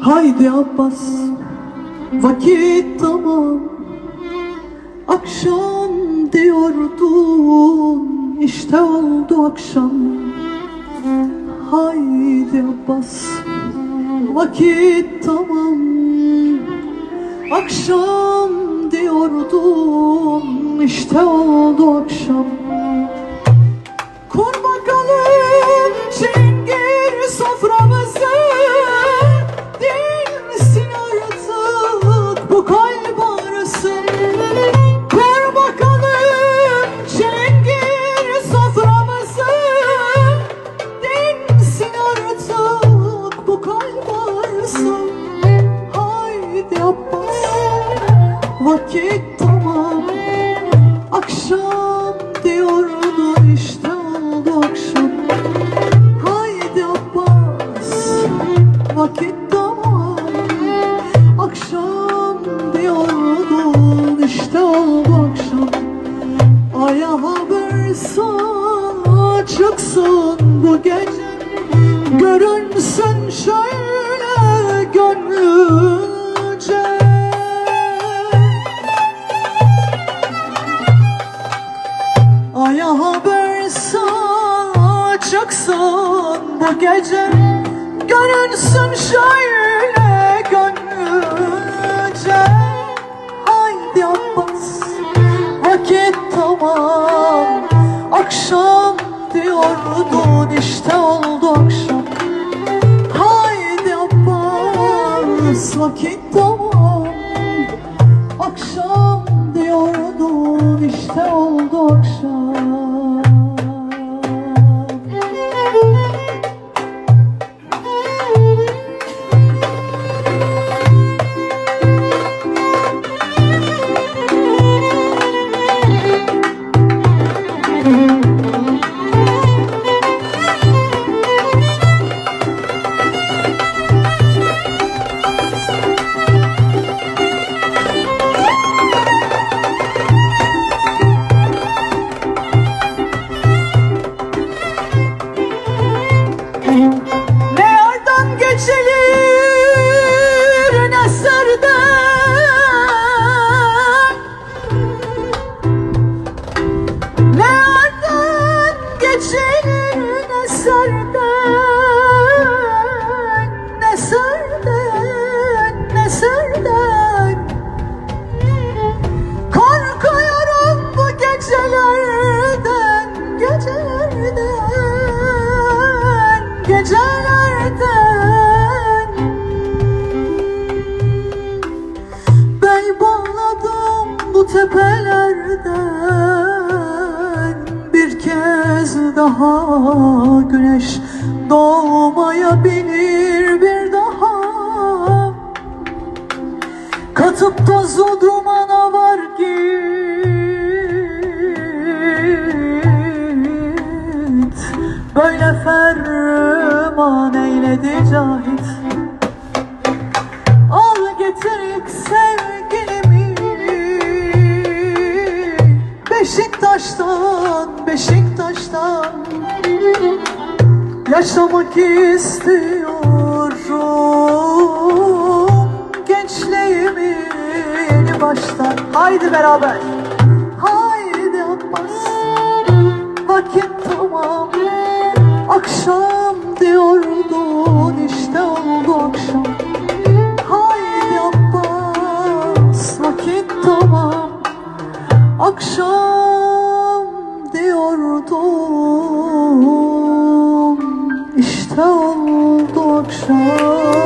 Haydi Abbas Vakit tamam. Akşam diyordun işte oldu akşam. Haydi Abbas Vakit tamam. Akşam diyordum işte oldu akşam. Kur bakalım çingir soframızı. Dinsin artık bu kalp ağrısı. Kur bakalım çingir soframızı. Dinsin artık bu kalp ağrısı. Haydi Abbas vakit vakit tamam Akşam diyordun işte oldu akşam. Aya haber sal çıksın bu gece Görünsün şöyle gönlünce. Aya haber saçacaksın bu gece Görünsün şöyle gönlünce Haydi Abbas vakit tamam. Akşam diyordun işte oldu akşam. Haydi Abbas vakit tamam. Akşam diyordun işte oldu akşam time. Tepelerden Bir kez daha güneş doğmayabilir bir daha Katıp tozu dumana var git. Böyle ferman eyledi cahit Beşiktaş'tan, Beşiktaş'tan Yaşamak istiyorum. Gençliğimi yeni baştan Haydi beraber. Haydi Abbas Vakit tamam. Akşam diyordum işte oldu akşam